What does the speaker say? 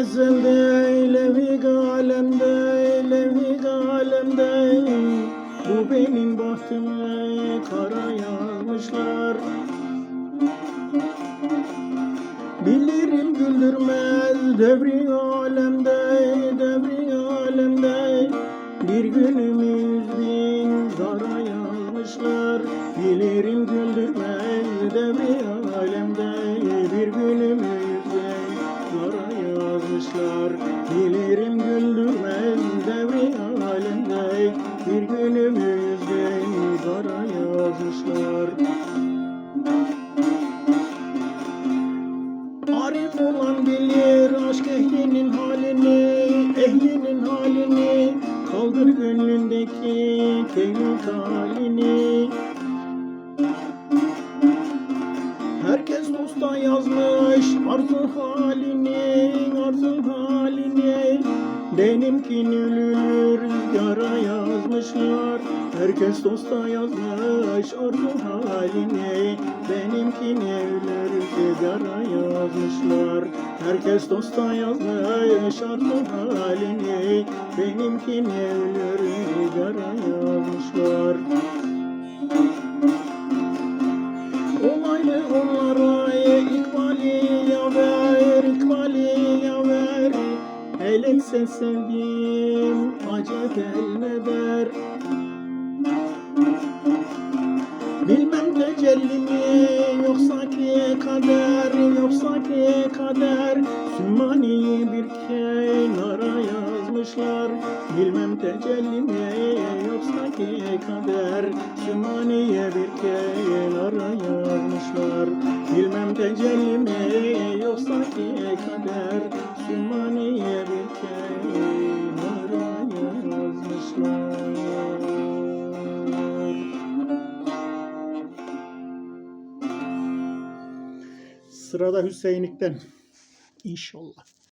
levik alemde, levik alemde. Bu benim bahtımı kara yazmışlar Bilirim güldürmez devri alemde, devri alemde. Bir günümüz bin zara yazmışlar Bilirim güldürmez devri alemde yazmışlar Bilirim güldürmez devri alemde Bir günümüz bin zara yazmışlar. Arif olan bilir aşk ehlinin halini, ehlinin halini. Kaldır gönlündeki tevhid halini. Herkes dosta yazmış arzu halini, halini Benimkini ölür rüzgara yazmışlar. Herkes dosta yazmış arzu halini Benimkini ölür rüzgara yazmışlar. Herkes dosta yazmış arzu halini Benimkini ölür rüzgara yazmışlar Helekse sevdim acep el der Bilmem tecelli mi yoksa ki kader Yoksa ki kader. Sümmani'yi bir kenara yazmışlar. Bilmem tecelli mi yoksa ki kader. Sümmani'ye bir kenara yazmışlar. Bilmem tecelli mi yoksa ki kader. Sümmani'ye Sırada Hüseyinlik'ten. İnşallah.